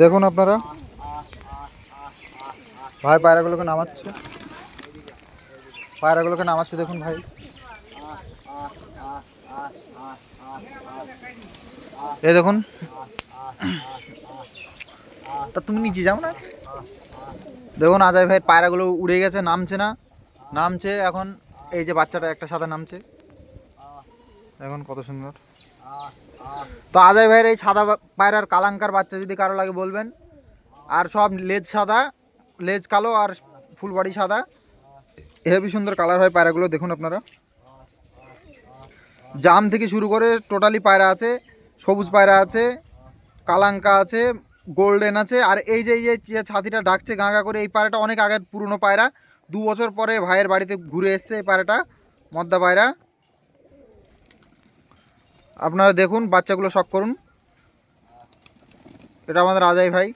দেখুন আপনারা। ভাই, পায়রাগুলোকে নামাচ্ছে। পায়রাগুলোকে নামাচ্ছে, দেখুন ভাই। এই দেখুন। তা তুমি নিচে যাও না। দেখুন আজয় ভাইয়ের পায়রাগুলো উড়ে গেছে, নামছে না। নামছে, এখন এই যে বাচ্চাটা একটা সাদা নামছে। এখন কত সুন্দর। তো আজয় ভাইয়ের এই সাদা পায়রার কালাঙ্কার বাচ্চা যদি কারও লাগে বলবেন। আর সব লেজ সাদা, লেজ কালো আর ফুল বডি সাদা হেভি সুন্দর কালার হয় পায়রাগুলো, দেখুন আপনারা। জাম থেকে শুরু করে টোটালি পায়রা আছে, সবুজ পায়রা আছে, কালাঙ্কা আছে, গোল্ডেন আছে। আর এই যে এই যে ছাতিটা ডাকছে গাঁগা করে, এই পায়রাটা অনেক আগের পুরনো পায়রা। দু বছর পরে ভাইয়ের বাড়িতে ঘুরে এসছে এই পায়রাটা, মদ্দা পায়রা। আপনারা দেখুন বাচ্চাগুলো শখ করুন। এটা আমাদের আজাই ভাই।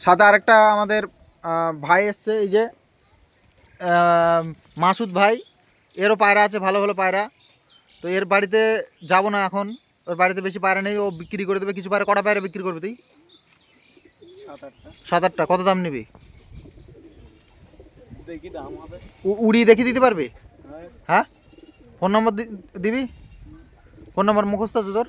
সাথে আরেকটা আমাদের ভাই এসছে এই যে মাসুদ ভাই। এরও পায়রা আছে ভালো ভালো পায়রা। তো এর বাড়িতে যাব না এখন। ওর বাড়িতে বেশি পায়রা নেই ও বিক্রি করে দেবে। কিছু পায়রা কটা পায়রা বিক্রি করবে তুই? সাত আটটা। কত দাম নিবি? উড়িয়ে দেখিয়ে দিতে পারবি? হ্যাঁ? ফোন নম্বর দিবি? ফোন নম্বর মুখস্থ আছে তোর?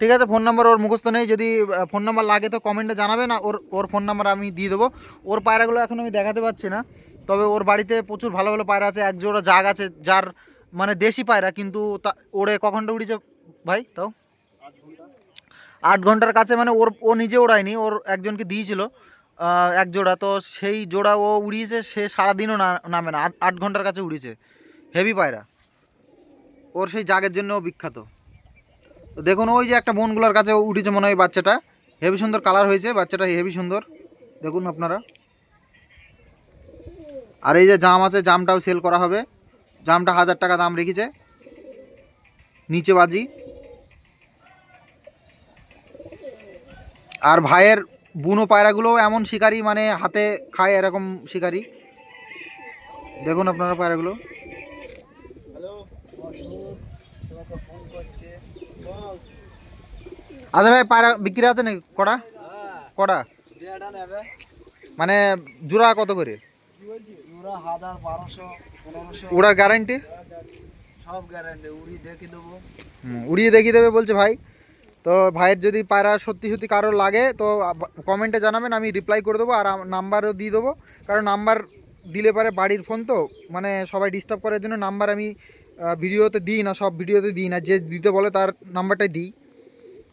ঠিক আছে, ফোন নাম্বার ওর মুখস্থ নেই, যদি ফোন নাম্বার লাগে তো কমেন্টে জানাবে, না ওর ওর ফোন নাম্বার আমি দিয়ে দেবো। ওর পায়রাগুলো এখন আমি দেখাতে পারছি না, তবে ওর বাড়িতে প্রচুর ভালো ভালো পায়রা আছে এক জোড়া জাগ আছে, যার মানে দেশি পায়রা, কিন্তু তা, ওড়ে কখনটা উড়িছে ভাই, তাও? আট ঘণ্টার কাছে মানে ওর, ও নিজে ওড়ায়নি, ওর একজনকে দিয়েছিল এক জোড়া তো সেই জোড়া ও উড়িয়েছে, সে সারাদিনও না, নামে না আট ঘণ্টার কাছে উড়িয়েছে। হেভি পায়রা। ওর সেই জাগের জন্য বিখ্যাত। তো দেখুন, ওই যে একটা বনগুলোর কাছে উঠেছে মনে হয় বাচ্চাটা। হেভি সুন্দর কালার হয়েছে, বাচ্চাটা হেভি সুন্দর। দেখুন আপনারা। আর এই যে জাম আছে, জামটাও সেল করা হবে। জামটা হাজার টাকা দাম রেখেছে। নিচে বাজি। আর ভাইয়ের বুনো পায়রাগুলো এমন শিকারি মানে হাতে খায় এরকম শিকারি। দেখুন আপনারা পায়রাগুলো হ্যালো অসুর তোমাকে ফোন করছে বল আচ্ছা ভাই, পায়রা বিক্রি আছে নাকি? হ্যাঁ কটা? মানে জোড়া কত করে? ওড়ার গ্যারান্টি সব গ্যারান্টি উড়ি দেখে দেবো উড়িয়ে দেখিয়ে দেবে বলছে ভাই। তো ভাইয়ের যদি পায়রা সত্যি সত্যি কারোর লাগে, তো কমেন্টে জানাবেন, আমি রিপ্লাই করে দেবো আর নাম্বারও দিয়ে দেবো। কারণ নাম্বার দিলে পারে বাড়ির ফোন তো মানে সবাই ডিস্টার্ব করার জন্য নাম্বার আমি ভিডিওতে দিই না, সব ভিডিওতে দিই না। যে দিতে বলে তার নাম্বারটাই দিই।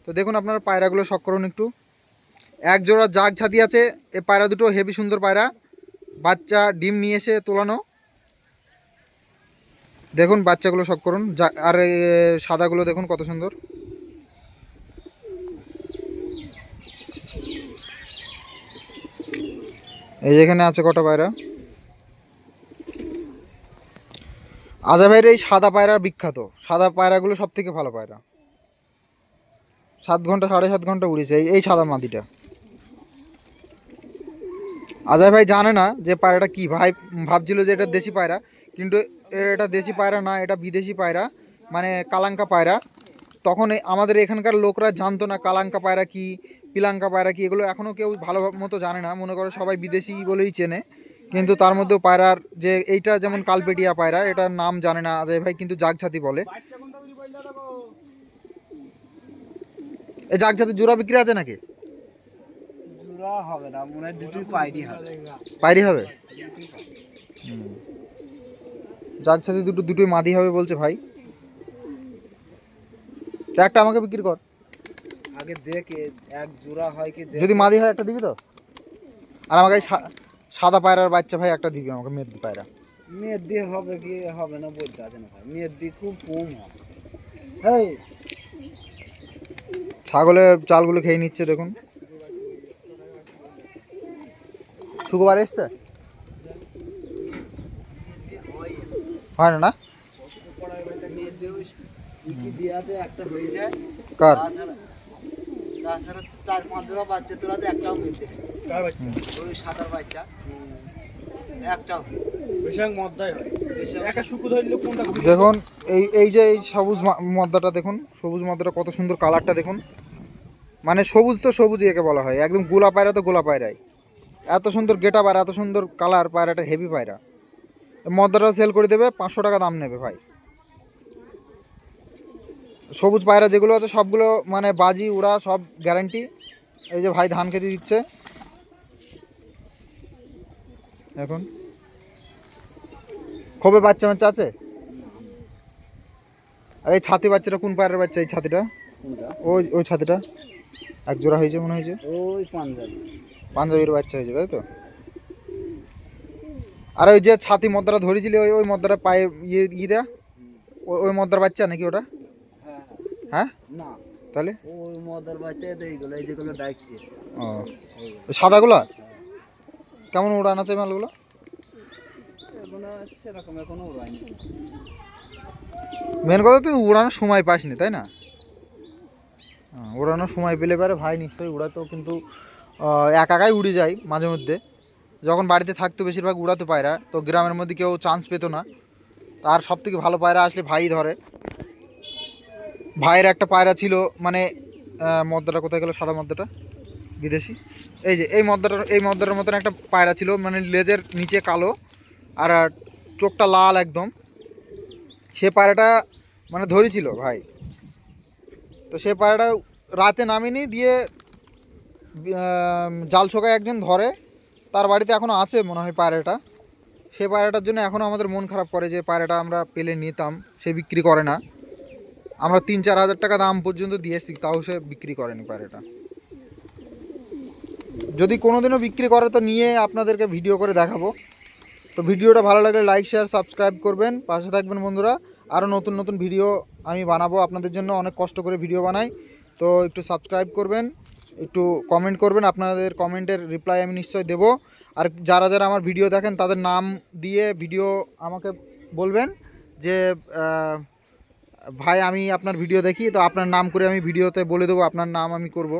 তো দেখুন আপনার পায়রাগুলো শখ করুন একটু। এক জোড়া জাগ ছাতি আছে, এ পায়রা দুটো হেভি সুন্দর পায়রা। বাচ্চা ডিম নিয়ে এসে তোলানো। দেখুন বাচ্চাগুলো শখ করুন আর সাদাগুলো দেখুন কত সুন্দর। এই যেখানে আছে কটা পায়রা। আজা ভাইয়ের এই সাদা পায়রা বিখ্যাত। সাদা পায়রাগুলো সব থেকে ভালো পায়রা। সাত ঘণ্টা, সাড়ে সাত ঘণ্টা উড়েছে, এই সাদা মাদিটা আজয় ভাই জানে না যে পায়রাটা কি। ভাই ভাবছিল যে এটা দেশি পায়রা, কিন্তু এটা দেশি পায়রা না, এটা বিদেশি পায়রা মানে কালাঙ্কা পায়রা। তখন আমাদের এখানকার লোকরা জানতো না কালাঙ্কা পায়রা কি, পিলাঙ্কা পায়রা কি, এগুলো এখনও কেউ ভালো মতো জানে না। মনে করো সবাই বিদেশি বলেই চেনে, কিন্তু তার মধ্যেও পায়রার যে এইটা যেমন কালপেটিয়া পায়রা, এটার নাম জানে না আজয় ভাই, কিন্তু জাগছাতি বলে। এই জাগছাতি জোড়া বিক্রি আছে নাকি? জোড়া হবে না মনে হয় দুটোই পাইডি হবে। পাইরি হবে? যার দুটো দুটোই মাদি হবে বলছে ভাই। একটা আমাকে বিক্রি কর। আগে দেখে এক জোড়া হয় কি যদি মাদি হয় একটা দিবি তো? আর আমাকে সাদা পায়রার বাচ্চা ভাই একটা দিবি আমাকে মেদি পায়রা। দিয়ে হবে কি হবে না বলতে আছে না ভাই। দিয়ে খুব কম হবে। এই ছাগলে চালগুলো খেয়ে নিচ্ছে দেখুন। শুক্রবার এসছে? হয় না না? কার? চার পাঁচ জোড়া বাচ্চা তোলাতে একটাও ওই সাদার বাচ্চা দেখুন এই এই যে এই সবুজ মদ্দাটা দেখুন সবুজ মদ্দাটা কত সুন্দর কালারটা দেখুন। মানে সবুজ তো সবুজই একে বলা হয়। একদম গোলা পায়রা তো গোলা পায়রাই। এত সুন্দর গেটা আর এত সুন্দর কালার পায়রাটা হেভি পায়রা। মদ্দাটাও সেল করে দেবে পাঁচশো টাকা দাম নেবে ভাই। সবুজ পায়রা যেগুলো আছে সবগুলো মানে বাজি উড়া সব গ্যারান্টি এই যে ভাই ধান খেতে দিচ্ছে। এখন। কবে বাচ্চা বাচ্চা আছে? আর এই ছাতি বাচ্চাটা কোন পায়ের বাচ্চা এই ছাতিটা? ওই ওই ছাতিটা। এক জোড়া হয়েছে মনে হয়েছে? ওই পাঞ্জাবি। পাঞ্জাবির বাচ্চা হয়েছে তাই তো? আর ওই যে ছাতি মদ্দাটা ধরেছিলি ওই ওই মদ্দাটা পায়ে ইয়ে ইয়ে দেয়া? ওই মদ্দার বাচ্চা নাকি ওটা? হ্যাঁ। হ্যাঁ না। তাহলে? ওই মদার বাচ্চা এইগুলো এই যেগুলো ডাকছে। ও। ওই সাদাগুলা? কেমন উড়ান আছে মালগুলো? সেরকম এখনও মেন কথা তুই উড়ানোর সময় পাসনি তাই না? উড়ানোর সময় পেলে পারে। ভাই নিশ্চয়ই উড়াতো কিন্তু একা একাই উড়ে যায় মাঝে মধ্যে। যখন বাড়িতে থাকতো বেশিরভাগ উড়াতো পায়রা, তো গ্রামের মধ্যে কেউ চান্স পেতো না। আর সব থেকে ভালো পায়রা আসলে ভাই ধরে। ভাইয়ের একটা পায়রা ছিল মানে মদ্দাটা কোথায় গেল? সাদা মদ্দাটা? বিদেশি? এই যে, এই মদ্দাটার এই মদ্দাটার মতন একটা পায়রা ছিল মানে লেজের নিচে কালো আর চোখটা লাল একদম। সে পায়রাটা মানে ধরেছিল ভাই। তো সে পায়রাটা রাতে নামিনি, দিয়ে জাল শোকায় একজন ধরে। তার বাড়িতে এখনও আছে মনে হয় পায়রাটা। সে পায়রাটার জন্য এখনও আমাদের মন খারাপ করে যে পায়রাটা আমরা পেলে নিতাম, সে বিক্রি করে না। আমরা তিন চার হাজার টাকা দাম পর্যন্ত দিয়েছি তাও সে বিক্রি করেনি পায়রাটা। যদি কোনোদিনও বিক্রি করে, তো নিয়ে আপনাদেরকে ভিডিও করে দেখাবো। তো ভিডিওটা ভালো লাগলে লাইক শেয়ার সাবস্ক্রাইব করবেন। পাশে থাকবেন বন্ধুরা। আরও নতুন নতুন ভিডিও আমি বানাবো। আপনাদের জন্য অনেক কষ্ট করে ভিডিও বানাই। তো একটু সাবস্ক্রাইব করবেন একটু কমেন্ট করবেন আপনাদের কমেন্টের রিপ্লাই আমি নিশ্চয়ই দেবো। আর যারা যারা আমার ভিডিও দেখেন তাদের নাম দিয়ে ভিডিও আমাকে বলবেন যে ভাই আমি আপনার ভিডিও দেখি তো আপনার নাম করে আমি ভিডিওতে বলে দেবো আপনার নাম আমি করব।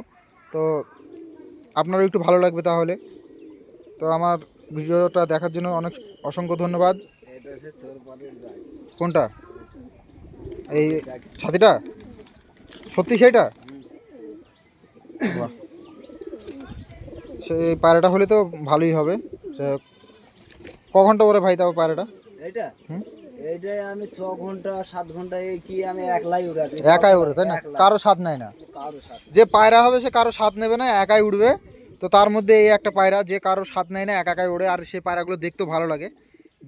তো আপনারও একটু ভালো লাগবে তাহলে। তো আমার ভিডিওটা দেখার জন্য অনেক অসংখ্য ধন্যবাদ। কোনটা? এই ছাতিটা? সত্যি সেইটা? বাহ। সেই পায়রাটা হলে তো ভালোই হবে। ক ঘণ্টা পরে ভাই তাও পায়রাটা? এইটাই আমি ছ ঘণ্টা সাত ঘণ্টা এই কি আমি একলাই উড়াচ্ছি? একাই উড়ে তাই না? কারও না। কারও সাথে যে পায়রা হবে সে কারও স্বাদ নেবে না একাই উড়বে। তো তার মধ্যে এই একটা পায়রা যে কারও স্বাদ নেয় না একা একাই ওড়ে। আর সেই পায়রাগুলো দেখতেও ভালো লাগে।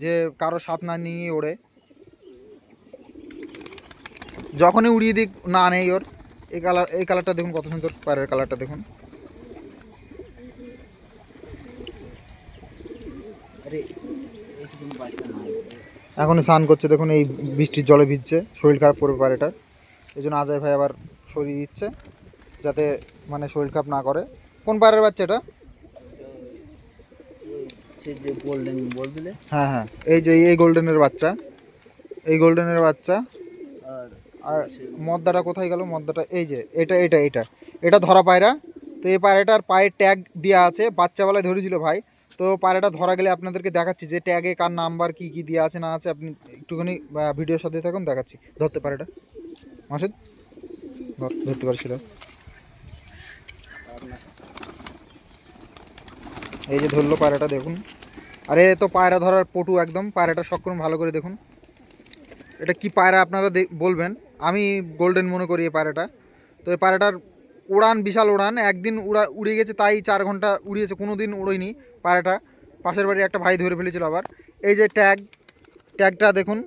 যে কারও স্বাদ না নিয়ে ওড়ে। যখনই উড়িয়ে দিক না নেই ওর। এই কালার এই কালারটা দেখুন কত সুন্দর পায়রার কালারটা দেখুন। এখন স্নান করছে দেখুন এই বৃষ্টির জলে ভিজছে শরীর খারাপ করবে পায়রাটার এই জন্য আজয় ভাই আবার সরিয়ে দিচ্ছে যাতে মানে শরীর খারাপ না করে। কোন পায়রার বাচ্চা এটা? হ্যাঁ হ্যাঁ। এই যে এই গোল্ডেনের বাচ্চা। এই গোল্ডেনের বাচ্চা। আর আর মদ্দাটা কোথায় গেল? মদ্দাটা এই যে, এটা এটা এটা। এটা ধরা পায়রা। তো এই পায়রাটার পায়ে ট্যাগ দেওয়া আছে। বাচ্চাবেলায় ধরেছিল ভাই। তো পায়রাটা ধরা গেলে আপনাদেরকে দেখাচ্ছি যে ট্যাগে কার নাম্বার, কি কি দেওয়া আছে, না আছে। আপনি একটুখানি ভিডিওর সাথে থাকুন, দেখাচ্ছি। ধরতে পারে এটা। মাসুদ, ধর, ধরতে পারছিল এই যে ধরলো পায়রাটা, দেখুন। আরে তো পায়রা ধরার পটু একদম। পায়রাটা করুন ভালো করে দেখুন। এটা কি পায়রা আপনারা বলবেন? আমি গোল্ডেন মনে করি এই পায়রাটা। তো এই পায়রাটার উড়ান, বিশাল উড়ান। একদিন উড়া উড়ে গেছে, তাই চার ঘণ্টা উড়িয়েছে কোনো দিন উড়োয়নি পায়রাটা। পাশের বাড়ি একটা ভাই ধরে ফেলেছিল আবার। এই যে ট্যাগ ট্যাগটা দেখুন।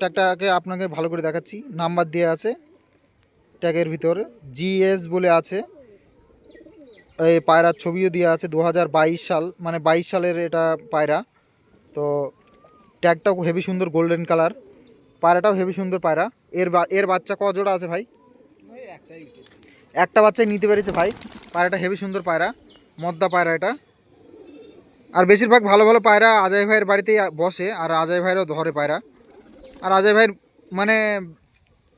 ট্যাগটাকে আপনাকে ভালো করে দেখাচ্ছি। নাম্বার দেওয়া আছে ট্যাগের ভিতরে। জিএস বলে আছে। এই পায়রার ছবিও দেওয়া আছে দু হাজার বাইশ সাল মানে বাইশ সালের এটা পায়রা। তো ট্যাগটাও হেভি সুন্দর গোল্ডেন কালার পায়রাটাও হেভি সুন্দর পায়রা। এর এর বাচ্চা ক জোড়া আছে ভাই? ওই একটা বাচ্চাই নিতে পেরেছে ভাই। পায়রাটা হেভি সুন্দর পায়রা। মদ্দা পায়রা এটা। আর বেশিরভাগ ভালো ভালো পায়রা আজয় ভাইয়ের বাড়িতেই বসে, আর আজয় ভাইয়েরও ধরে পায়রা। আর আজয় ভাইয়ের মানে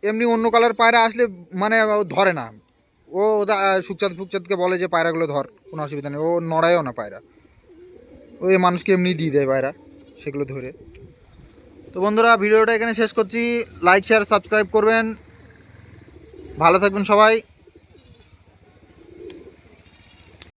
এমনি অন্য কালার পায়রা আসলে মানে ধরে না। ও সুকচাঁদ ফুকচাঁদকে বলে যে, পায়রাগুলো ধর, কোনো অসুবিধা নেই। ও নড়ায়ও না পায়রা। ও এই মানুষকে এমনি দিয়ে দেয় পায়রা, সেগুলো ধরে। তো বন্ধুরা ভিডিওটা এখানে শেষ করছি। লাইক শেয়ার সাবস্ক্রাইব করবেন। ভালো থাকবেন সবাই।